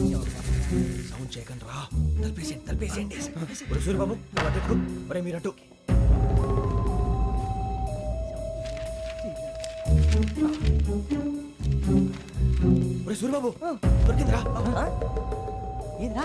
Sound చేయకండి రా. తలపేసేయండి తలపేసేయండి. ఒరే సూర్యబాబు నువ్వు మరే ఎత్తుకో. ఒరే మీరు అటు సూర్యబాబు దొరికిందిరా. ఏంద్రా?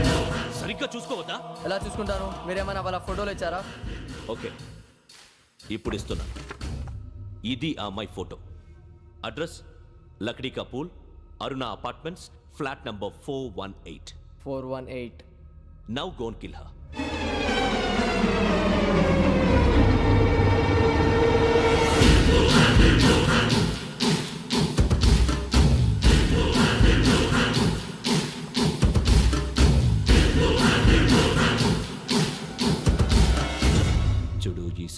సరిగ్గా చూసుకోవద్దా? ఎలా చూసుకుంటాను? మీరేమైనా వాళ్ళ ఫోటోలు ఇచ్చారా? ఓకే. ఇప్పుడు ఇస్తున్నా. ఇది ఆ అమ్మాయి photo. Address? Lakdi Kapul Aruna apartments flat number four one eight. Four one eight. Now gone kill her.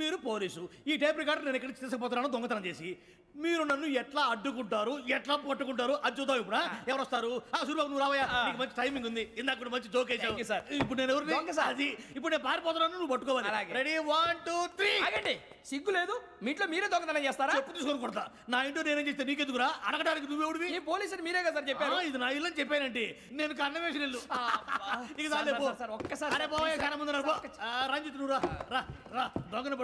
మీరు పోలీసు. ఈ టైప్ రికార్డు నేను ఎక్కడికి తీసుకుపోతున్నాను దొంగతనం చేసి. మీరు నన్ను ఎట్లా అడ్డుకుంటారు? ఎట్లా పట్టుకుంటారు? అది చూద్దాం ఇప్పుడు? ఎవరు వస్తారు? ఆ సూర్యబాబు నువ్వు రావయ్యా. నీకు మంచి టైమింగ్ ఉంది. ఇందాక కూడా మంచి జోక్ you, sir. ఇప్పుడు నేను ఎవరు. అది. ఇప్పుడు నేను పారిపోతున్నాను నువ్వు పట్టుకోవాలి. రెడీ వన్ టూ త్రీ ఆగండి. సిగ్గు లేదు. మీ ఇంట్లో మీరే దొంగతనం చేస్తారా? చెప్పు తీసుకొని కొడతా. నా ఇంటో నేనేం చేస్తే నీకెందుకురా? అడగడానికి నువ్వెవడివి ఈ పోలీసులు మీరే కదా సార్ చెప్పారు. ఇది నా ఇల్లు అని చెప్పానండి. నేను కన్న వేసిన ఇల్లు. ఇక సార్. సార్, సార్, ఒక్కసారి అరే సార్, బాబాయ్ కన్న ముందు రంజిత్ నువ్వు రా. రా రా. దొంగను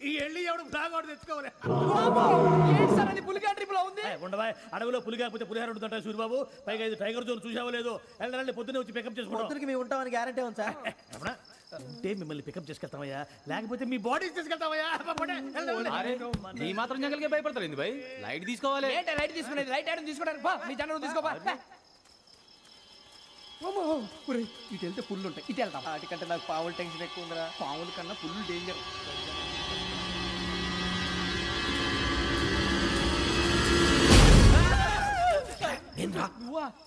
ఈ వెళ్ళి ఎవడు ఫ్లాగ్ ఒకటి తెచ్చుకోవాలి. ఏంటి పులిగా ట్రిప్లో ఉంది ఉండవా? అడవిలో పులి కాకపోతే పులిహార ఉంటుంటాయి సూరిబాబు. పైగా ఇది టైగర్ జోన్ చూసావో లేదో? వెళ్ళండి పొద్దున్నే వచ్చి పికప్ చేసుకుంటాం మేము ఉంటామని గ్యారంటీ ఉంది సార్. రమణ, ఉంటే మిమ్మల్ని పికప్ చేసుకెళ్తామయ్యా. లేకపోతే మీ బాడీ తీసుకెళ్తామయ్యా. ఈ మాత్రం జంగల్కే భయపడతారు ఎందుకు భయ్? లైట్ తీసుకోవాలి. ఏంటి లైట్ తీసుకునేది? లైట్ ఐటమ్ తీసుకోవడానికి బా మీ జనం తీసుకోపా ఇటు వెళ్తే పుల్లు ఉంటాయి ఇటు వెళ్తాం వాటికంటే నాకు పావులు టెన్షన్ ఎక్కువ ఉందిరా. పాముల కన్నా పుల్లు డేంజర్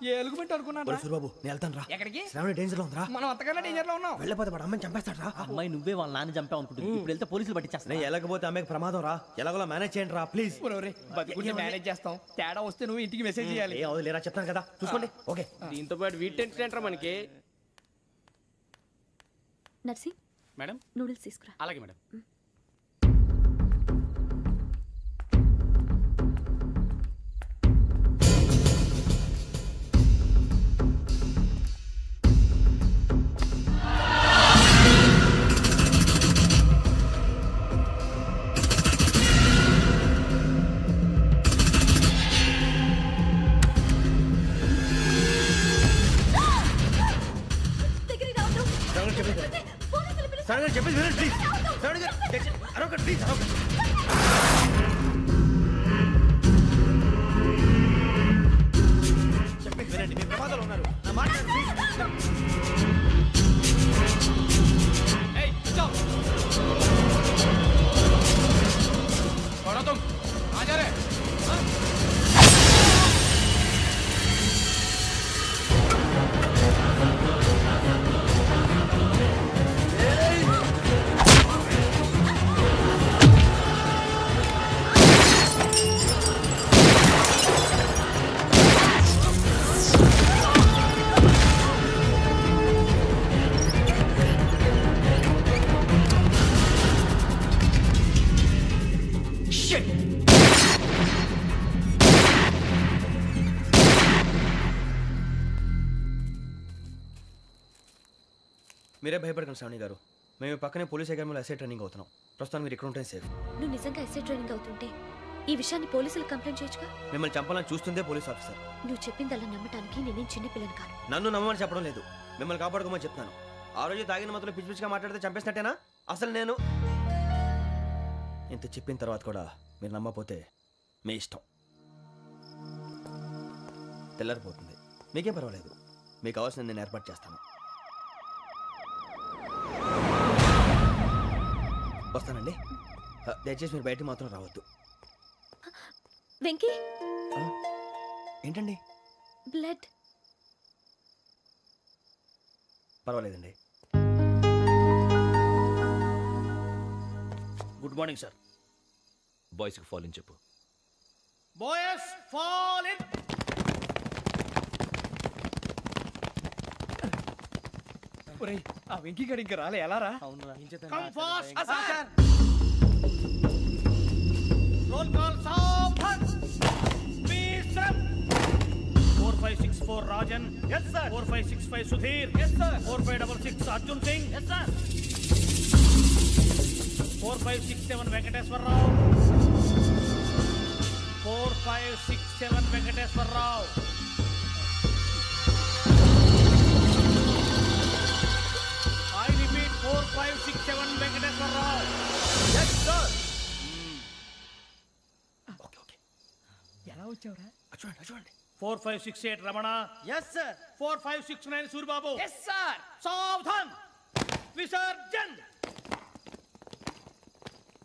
ఏ ఎలుగుబెట్టి అనుకున్నాను సూరిబాబు నేను వెళ్తాను రా. ఎక్కడికి? శ్రావణ డేంజర్లో ఉందిరా. మనం అంతకన్నా డేంజర్లో ఉన్నాం. వెళ్ళపోతే వాడు అమ్మని చంపేస్తాడు రా అమ్మాయి నువ్వే వాళ్ళ నాన్న చంపావు అనుకుంటుంది. ఇప్పుడు వెళ్తే పోలీసులు పట్టించేస్తా నేను వెళ్ళకపోతే అమ్మకి ప్రమాదం రా. ఎలాగోలా మేనేజ్ చేయండి రా ప్లీజ్ ఒరే బతుకుంటే మేనేజ్ చేస్తాం. తేడా వస్తే నువ్వు ఇంటికి మెసేజ్ చేయాలి. ఏ అవదు లేరా చెప్తాను కదా. చూసుకోండి. ఓకే. దీంతో పాటు వీటి టెంట్ ఏంట్రా మనకి? నర్సి మేడం? నూడిల్స్ తీసుకురా. అలాగే మేడం. చెప్పేది పోలీసులు చెప్పేది వినండి ప్లీజ్ సరే అరొక ప్లీజ్ అరొకటి చెప్పేది వినండి మీ ప్రమాదాలు ఉన్నారు. నా మాట ప్లీజ్ మీరే భయపడకండి శ్రావణి గారు. మేము పక్కనే పోలీస్ అకాడమీలో ఎస్ఐ ట్రైనింగ్ అవుతున్నాం. ప్రస్తుతం మీరు ఇక్కడ ఉంటే సేఫ్ నువ్వు నిజంగా ఎస్ఐ ట్రైనింగ్ అవుతుంటే ఈ విషయాన్ని పోలీసులు కంప్లైంట్ చేయొచ్చుగా? మిమ్మల్ని చంపాలని చూస్తుందే పోలీస్ ఆఫీసర్. నువ్వు చెప్పిందల్లా నమ్మటానికి నేనేం చిన్నపిల్లని కాను నన్ను నమ్మమని చెప్పడం లేదు. మిమ్మల్ని కాపాడుకోమని చెప్తాను ఆ రోజు తాగిన మొత్తం పిచ్చి పిచ్చిగా మాట్లాడితే చంపేసినట్టేనా? అసలు నేను ఇంత చెప్పిన తర్వాత కూడా మీరు నమ్మపోతే మీ ఇష్టం. తెల్లరిపోతుంది. మీకేం పర్వాలేదు. మీకు కావాల్సిన నేను ఏర్పాటు చేస్తాను. వస్తానండి. దయచేసి మీరు బయటికి మాత్రం రావద్దు. వెంకీ? ఏంటండి? బ్లడ్. పర్వాలేదండి. గుడ్ మార్నింగ్ సార్ బాయ్స్కి ఫాలోని చెప్పు. బాయస్ ఫాల్ ఇన్ ఒరే ఆ వెంకీ గడి ఇంకా రాలే ఎలా రా? కమ్ ఫాస్ట్ రోల్ కాల్ సావధాన్ విశ్రమ్ 4564 Rajan yes sir. 4565 Sudheer yes sir. 4566 Arjun Singh yes sir 4567 Venkateswara Rao. 4567 Venkateswara Rao. I repeat 4567 Venkateswara Rao. Yes sir. Okay okay ఎలా వచ్చావురా? చూడండి చూడండి. Four five six eight Ramana. Yes sir four five six nine Suryababu yes sir సావధాన్. Visser